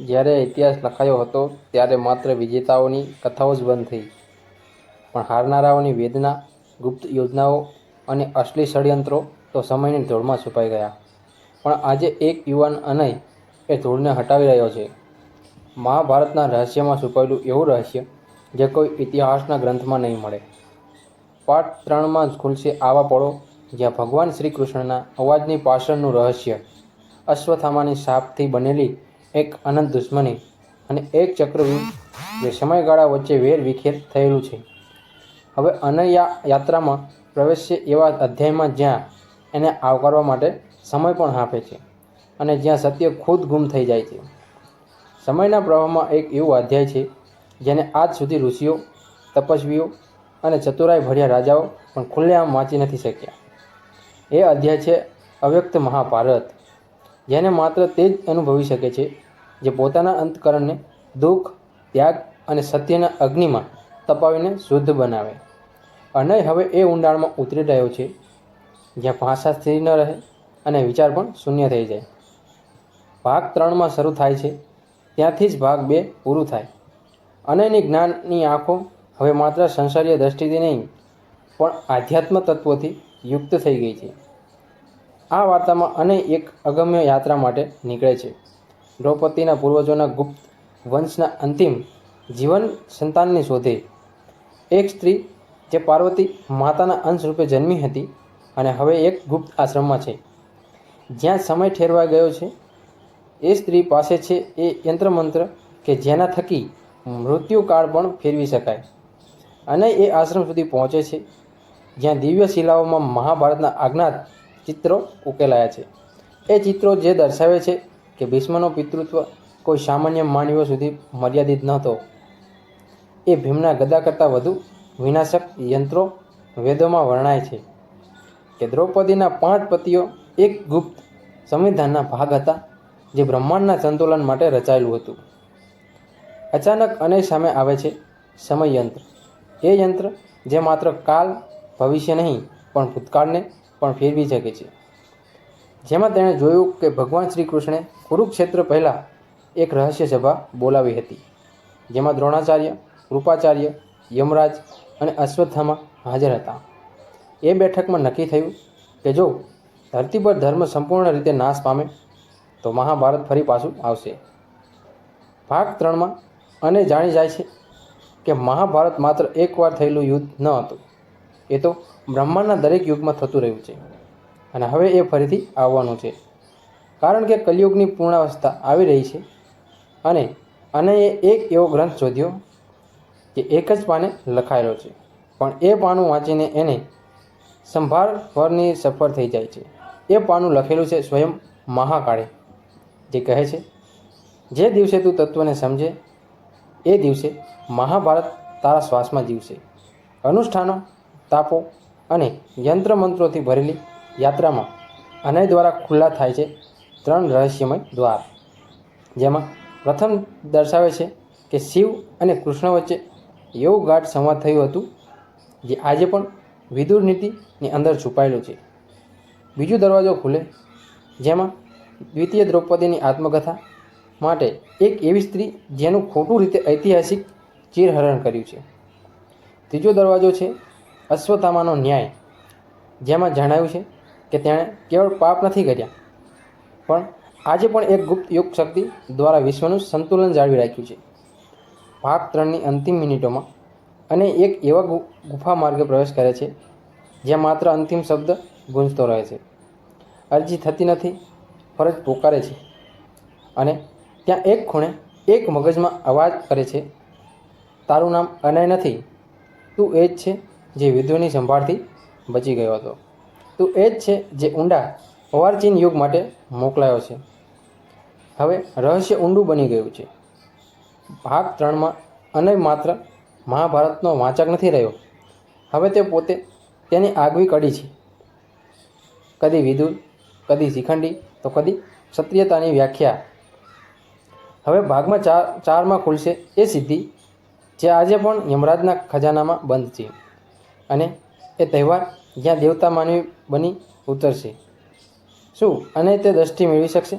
જ્યારે ઇતિહાસ લખાયો હતો, ત્યારે માત્ર વિજેતાઓની કથાઓ જ બંધ થઈ. પણ હારનારાઓની વેદના, ગુપ્ત યોજનાઓ અને અસલી ષડયંત્રો તો સમયની ધૂળમાં છુપાઈ ગયા. પણ આજે એક યુવાન અનય એ ધૂળને હટાવી રહ્યો છે. મહાભારતના રહસ્યમાં છુપાયેલું એવું રહસ્ય, જે કોઈ ઇતિહાસના ગ્રંથમાં નહીં મળે. પાઠ ત્રણમાં જ ખુલશે આવા પળો, જ્યાં ભગવાન શ્રી કૃષ્ણના અવાજની પાછળનું રહસ્ય અશ્વથામાની સાપથી બનેલી એક અનંત દુશ્મની અને એક ચક્રવ્યૂહ જે સમયગાળા વચ્ચે વેર વિખેર થયેલું છે. હવે અનયા યાત્રામાં પ્રવેશે એવા અધ્યાયમાં જ્યાં એને આવકારવા માટે સમય પણ આપે છે અને જ્યાં સત્ય ખુદ ગુમ થઈ જાય છે. સમયના પ્રવાહમાં એક એવો અધ્યાય છે જેને આજ સુધી ઋષિઓ, તપસ્વીઓ અને ચતુરાઈ ભર્યા રાજાઓ પણ ખુલ્લેઆમ વાંચી નથી શક્યા. એ અધ્યાય છે અવ્યક્ત મહાભારત. જેને માત્ર તે જ અનુભવી શકે છે, જે પોતાના અંતકરણને દુઃખ, ત્યાગ અને સત્યના અગ્નિમાં તપાવીને શુદ્ધ બનાવે. અનય હવે એ ઊંડાણમાં ઉતરી રહ્યો છે, જ્યાં ભાષા સ્થિર ન રહે અને વિચાર પણ શૂન્ય થઈ જાય. ભાગ ત્રણમાં શરૂ થાય છે, ત્યાંથી જ ભાગ બે પૂરું થાય. અનયની જ્ઞાનની આંખો હવે માત્ર સંસારીય દ્રષ્ટિથી નહીં, પણ આધ્યાત્મ તત્વોથી યુક્ત થઈ ગઈ છે. આ વાર્તામાં અને એક અગમ્ય યાત્રા માટે નીકળે છે. દ્રૌપદીના પૂર્વજોના ગુપ્ત વંશના અંતિમ જીવન સંતાનની શોધે એક સ્ત્રી જે પાર્વતી માતાના અંશ રૂપે જન્મી હતી અને હવે એક ગુપ્ત આશ્રમમાં છે. જ્યાં સમય ઠેરવા ગયો છે, એ સ્ત્રી પાસે છે એ યંત્રમંત્ર કે જેના થકી મૃત્યુકાળ પણ ફેરવી શકાય. અને એ આશ્રમ સુધી પહોંચે છે, જ્યાં દિવ્ય શિલાઓમાં મહાભારતના અજ્ઞાત ચિત્રો ઉકેલાયા છે. એ ચિત્રો જે દર્શાવે છે કે ભીષ્મનો પિતૃત્વ કોઈ સામાન્ય માનવીઓ સુધી મર્યાદિત નહોતો. એ ભીમના ગદા કરતાં વધુ વિનાશક યંત્રો વેદોમાં વર્ણાય છે કે દ્રૌપદીના પાંચ પતિઓ એક ગુપ્ત સંવિધાનના ભાગ હતા જે બ્રહ્માંડના સંતુલન માટે રચાયેલું હતું. અચાનક અનય સામે આવે છે સમય યંત્ર એ યંત્ર જે માત્ર કાલ ભવિષ્ય નહીં, પણ ભૂતકાળને પણ ફેરવી શકે છે. જેમાં તેણે જોયું કે ભગવાન શ્રી કૃષ્ણે કુરુક્ષેત્ર પહેલાં એક રહસ્ય સભા બોલાવી હતી, જેમાં દ્રોણાચાર્ય કૃપાચાર્ય યમરાજ અને અશ્વત્થામા હાજર હતા. એ બેઠકમાં નક્કી થયું કે જો ધરતી પર ધર્મ સંપૂર્ણ રીતે નાશ પામે, તો મહાભારત ફરી પાછું આવશે. ભાગ ત્રણમાં અને જાણી જાય છે કે મહાભારત માત્ર એકવાર થયેલું યુદ્ધ ન હતું. એ તો બ્રહ્માંડના દરેક યુગમાં થતું રહ્યું છે અને હવે એ ફરીથી આવવાનું છે. કારણ કે કલિયુગની પૂર્ણાવસ્થા આવી રહી છે અને અને એ એક એવો ગ્રંથ શોધ્યો કે એક જ પાને લખાયેલો છે. પણ એ પાનું વાંચીને એને સંભાળ સફળ થઈ જાય છે. એ પાનું લખેલું છે સ્વયં મહાકાળે, જે કહે છે, જે દિવસે તું તત્વને સમજે, એ દિવસે મહાભારત તારા શ્વાસમાં જીવશે. અનુષ્ઠાનો તાપો અને યંત્રમંત્રોથી ભરેલી યાત્રામાં અનય દ્વારા ખુલ્લા થાય છે ત્રણ રહસ્યમય દ્વાર. જેમાં પ્રથમ દર્શાવે છે કે શિવ અને કૃષ્ણ વચ્ચે એવું ગાઢ સંવાદ થયું હતું, જે આજે પણ વિદુર નીતિની અંદર છુપાયેલું છે. બીજો દરવાજો ખુલે, જેમાં દ્વિતીય દ્રૌપદીની આત્મકથા માટે એક એવી સ્ત્રી જેનું ખોટું રીતે ઐતિહાસિક ચીરહરણ કર્યું છે. ત્રીજો દરવાજો છે અશ્વત્થામાનો ન્યાય. જેમાં જણાવ્યું છે કે તેણે કેવળ પાપ નથી કર્યા, પણ આજે પણ એક ગુપ્ત યુગ શક્તિ દ્વારા વિશ્વનું સંતુલન જાળવી રાખ્યું છે. ભાગ ત્રણની અંતિમ મિનિટોમાં અને એક એવા ગુફા માર્ગે પ્રવેશ કરે છે, જ્યાં માત્ર અંતિમ શબ્દ ગુંજતો રહે છે. અરજી થતી નથી, ફરજ પોકારે છે અને ત્યાં એક ખૂણે એક મગજમાં અવાજ કરે છે, તારું નામ અનય નથી, તું એ જ છે જે વિદ્રોની સંભાળથી બચી ગયો હતો. તો એ જ છે જે ઊંડા અવારચીન યુગ માટે મોકલાયો છે. હવે રહસ્ય ઊંડું બની ગયું છે. ભાગ ત્રણમાં અને માત્ર મહાભારતનો વાંચક નથી રહ્યો. હવે તે પોતે તેની આગવી કડી છે. કદી વિદુર કદી શિખંડી, તો કદી ક્ષત્રિયતાની વ્યાખ્યા. હવે ભાગમાં ચાર, ચારમાં ખુલશે એ સિદ્ધિ, જે આજે પણ યમરાજના ખજાનામાં બંધ છે. અને એ તહેવાર જ્યાં દેવતા માનવી બની ઉતરશે. શું? અને તે દ્રષ્ટિ મેળવી શકશે?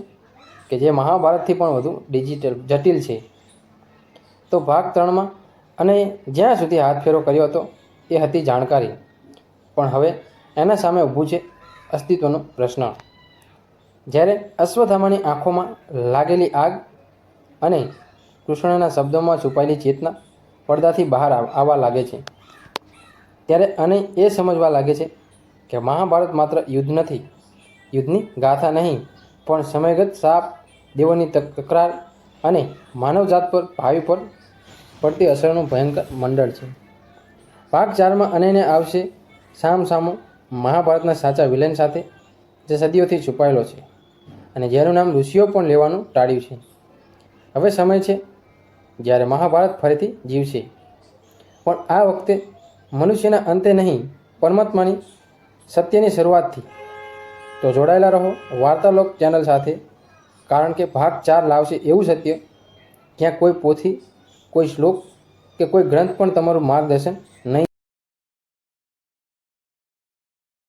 કે જે મહાભારતથી પણ વધુ ડિજિટલ, જટિલ છે. તો ભાગ ત્રણમાં, અને જ્યાં સુધી હાથ ફેરો કર્યો હતો, એ હતી જાણકારી. પણ હવે એના સામે ઊભું છે અસ્તિત્વનો પ્રશ્ન. જ્યારે અશ્વત્થામાની આંખોમાં લાગેલી આગ અને કૃષ્ણના શબ્દોમાં છુપાયેલી ચેતના પડદાથી બહાર આવ- આવવા લાગે છે. ત્યારે અને એ સમજવા લાગે છે કે મહાભારત માત્ર યુદ્ધ નથી, યુદ્ધની ગાથા નહીં, પણ સમયગત સાપ, દેવોની તકરાર અને માનવજાત પર, ભાવિ પર પડતી અસરનું ભયંકર મંડળ છે. ભાગ ચારમાં અનેને આવશે સામ સામો મહાભારતના સાચા વિલન સાથે, જે સદીઓથી છુપાયેલો છે અને જેનું નામ ઋષિઓ પણ લેવાનું ટાળ્યું છે. હવે સમય છે જ્યારે મહાભારત ફરીથી જીવશે. પણ આ વખતે મનુષ્યના અંતે નહીં, પરમાત્માની સત્યની શરૂઆતથી. તો જોડાયેલા રહો વાર્તાલોક ચેનલ સાથે, કારણ કે ભાગ ચાર લાવશે એવું સત્ય. ક્યાં કોઈ પોથી, કોઈ શ્લોક કે કોઈ ગ્રંથ પણ તમારું માર્ગદર્શન